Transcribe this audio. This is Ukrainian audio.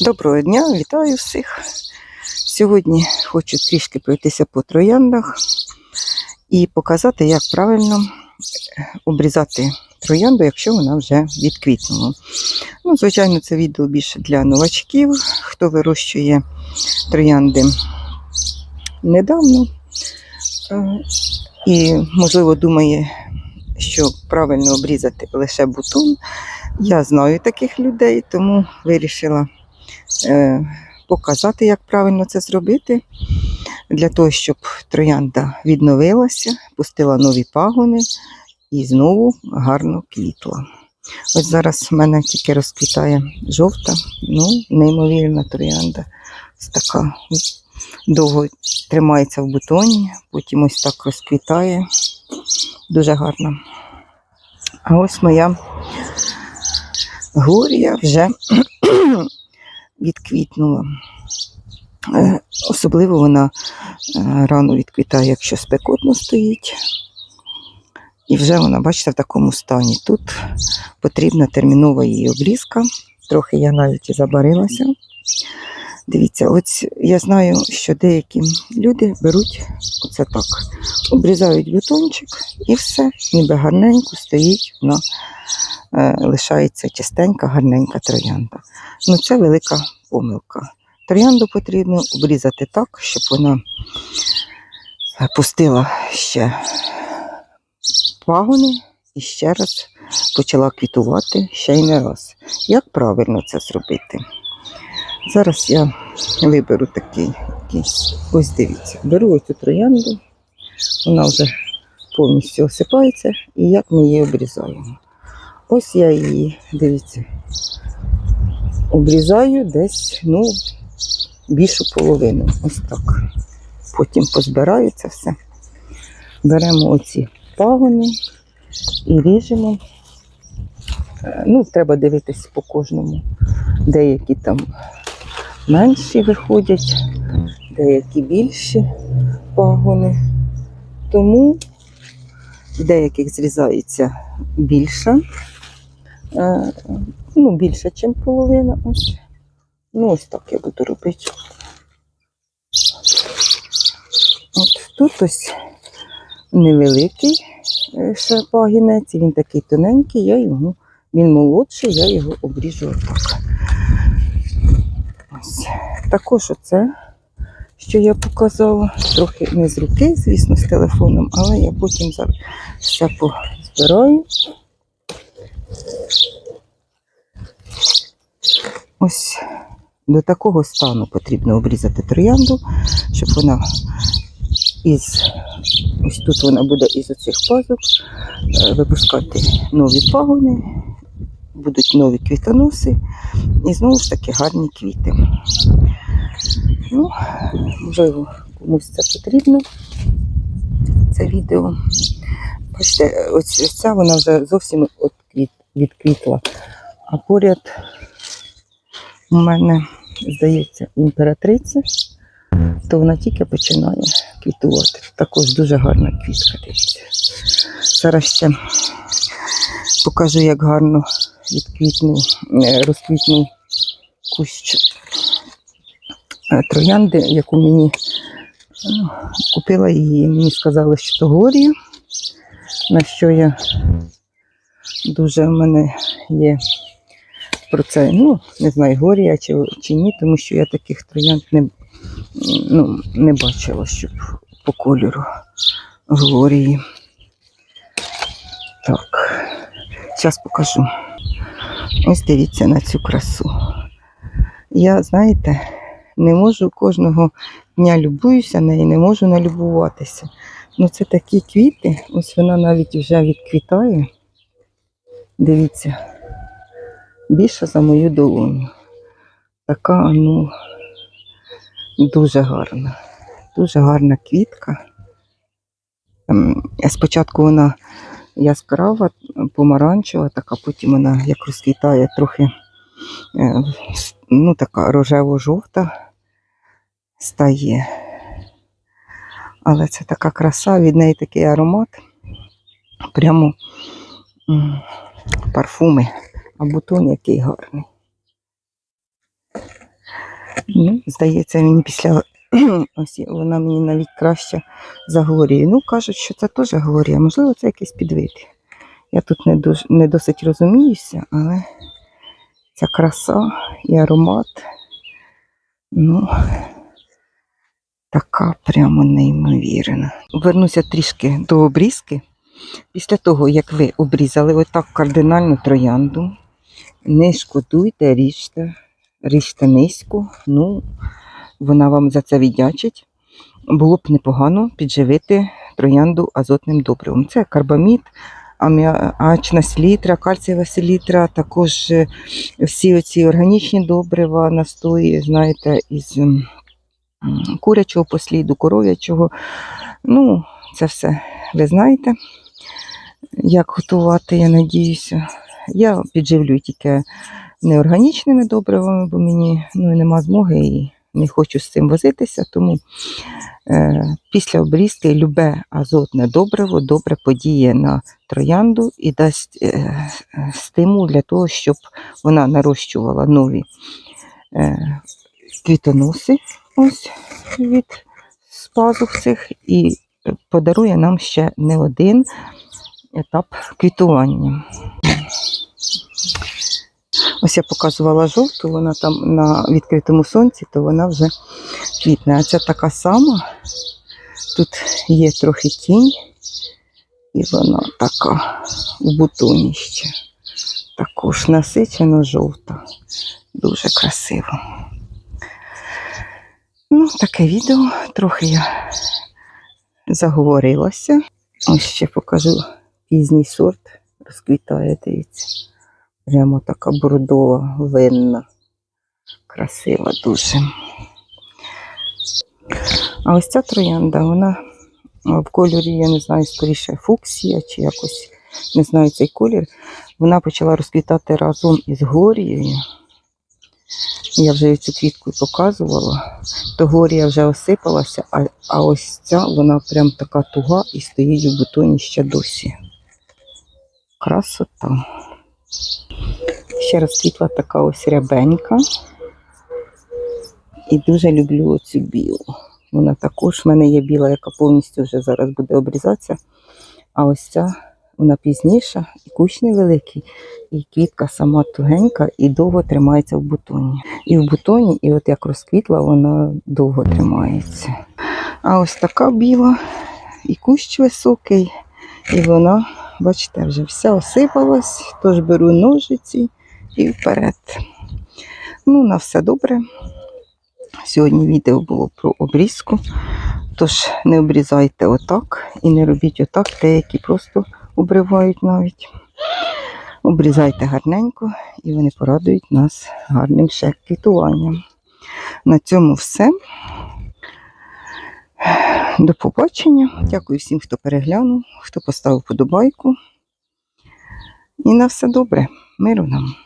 Доброго дня, вітаю всіх. Сьогодні хочу трішки пройтися по трояндах і показати, як правильно е, обрізати троянду, якщо вона вже відквітнула. Ну, звичайно, це відео більше для новачків, хто вирощує троянди недавно е, і, можливо, думає, що правильно обрізати лише бутон. Я знаю таких людей, тому вирішила показати, як правильно це зробити, для того, щоб троянда відновилася, пустила нові пагони і знову гарно квітла. Ось зараз в мене тільки розквітає жовта, ну, неймовірна троянда. Ось така довго тримається в бутоні, потім ось так розквітає. Дуже гарно. А ось моя Глорія вже відквітнула. Е, Особливо вона е, рано відквітає, якщо спекотно стоїть. І вже вона, бачите, в такому стані. Тут потрібна термінова її обрізка. Трохи я навіть і забарилася. Дивіться, ось я знаю, що деякі люди беруть оце так, обрізають бутончик і все, ніби гарненько стоїть, вона е, лишається чистенька, гарненька троянда. Ну це велика помилка. Троянду потрібно обрізати так, щоб вона пустила ще пагони і ще раз почала квітувати ще й не раз. Як правильно це зробити? Зараз я виберу такий якийсь. Ось дивіться, беру ось цю троянду, вона вже повністю осипається, і як ми її обрізаємо. Ось я її, дивіться, обрізаю десь, ну, більшу половину. Ось так. Потім позбираю це все. Беремо оці пагони і ріжемо. Е, Ну, треба дивитись по кожному. Деякі там менші виходять, деякі більші пагони. Тому деяких зрізається більше, е, ну, більше, ніж половина. Ось. Ну, ось так я буду робити. От тут ось невеликий е, ще пагінець, він такий тоненький, я його, він молодший, я його обріжу отак. Ось. Також оце, що я показала, трохи не з руки, звісно, з телефоном, але я потім все позбираю. Ось до такого стану потрібно обрізати троянду, щоб вона із ось тут вона буде із оцих пазок е, випускати нові пагони, будуть нові квітоноси і знову ж таки гарні квіти. Ну, можливо, комусь це потрібно, це відео. Бачите, ось ця вона вже зовсім відквітла. А поряд у мене, здається, імператриця, то вона тільки починає квітувати. Також дуже гарна квітка. Дивіться. Зараз ще покажу, як гарно відквітнув, е, розквітнув кущ е, троянди, яку мені ну, купила її. Мені сказали, що то горія, на що я дуже в мене є про це, ну, не знаю, горія чи, чи ні, тому що я таких троянд не, ну, не бачила, щоб по кольору глорії. Так, зараз покажу. Ось дивіться на цю красу. Я, знаєте, не можу кожного дня любуюся нею, не можу налюбуватися. Ну, це такі квіти, ось вона навіть вже відквітає. Дивіться, більше за мою долоню. Така, ну, дуже гарна. Дуже гарна квітка. Ем, Спочатку вона яскрава, помаранчева, така потім вона як розквітає трохи е, ну, така рожево-жовта стає. Але це така краса, від неї такий аромат. Прямо парфуми, а бутон який гарний. Ну, здається, мені після ось вона мені навіть краще за глорією. Ну, кажуть, що це теж глорія. Можливо, це якийсь підвид. Я тут не, дуже, не досить розуміюся, але ця краса і аромат. Ну, така прямо неймовірна. Вернуся трішки до обрізки. Після того, як ви обрізали отак кардинальну троянду, не шкодуйте, ріжте, ріжте низько, ну, вона вам за це віддячить. Було б непогано підживити троянду азотним добривом. Це карбамід, аміачна селітра, кальцієва селітра, також е, всі оці органічні добрива, настої, знаєте, із курячого посліду, коров'ячого. Ну, це все ви знаєте, як готувати, я надіюся. Я підживлюю тільки неорганічними добривами, бо мені ну, нема змоги і не хочу з цим возитися. Тому е, після обрізки любе азотне добриво добре подіє на троянду і дасть е, стимул для того, щоб вона нарощувала нові е, квітоноси ось від з пазух цих і подарує нам ще не один етап квітування. Ось я показувала жовту, вона там на відкритому сонці, то вона вже квітне. А ця така сама. Тут є трохи тінь, і вона така в бутоні ще. Також насичено жовта. Дуже красиво. Ну, таке відео. Трохи я заговорилася. Ось ще покажу пізній сорт. Розквітає, дивіться. Прямо така бордова, винна, красива дуже. А ось ця троянда, вона в кольорі, я не знаю, скоріше фуксія чи якось не знаю цей колір. Вона почала розквітати разом із глорією. Я вже цю квітку показувала. То глорія вже осипалася, а, а ось ця вона прям така туга і стоїть в бутоні ще досі. Красота. Ще розквітла така ось рябенька. І дуже люблю оцю білу. Вона також в мене є біла, яка повністю вже зараз буде обрізатися. А ось ця вона пізніша, і кущ невеликий, і квітка сама тугенька і довго тримається в бутоні. І в бутоні, і от як розквітла, вона довго тримається. А ось така біла, і кущ високий, і вона, бачите, вже вся осипалась, тож беру ножиці і вперед. Ну, на все добре. Сьогодні відео було про обрізку. Тож не обрізайте отак і не робіть отак, деякі просто обривають навіть. Обрізайте гарненько і вони порадують нас гарним ще квітуванням. На цьому все. До побачення. Дякую всім, хто переглянув, хто поставив подобайку. І на все добре. Миру нам.